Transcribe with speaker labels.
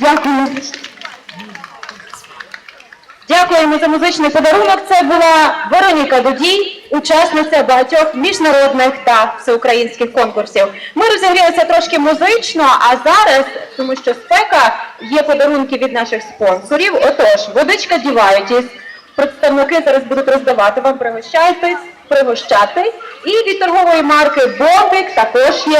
Speaker 1: Дякую. Дякуємо за музичний подарунок. Це була Вероніка Дудій, учасниця багатьох міжнародних та всеукраїнських конкурсів. Ми розігрілися трошки музично, а зараз, тому що спека, є подарунки від наших спонсорів. Отож, водичка діваєтесь. Представники зараз будуть роздавати вам, пригощайтесь, пригощати. І від торгової марки Бобик також є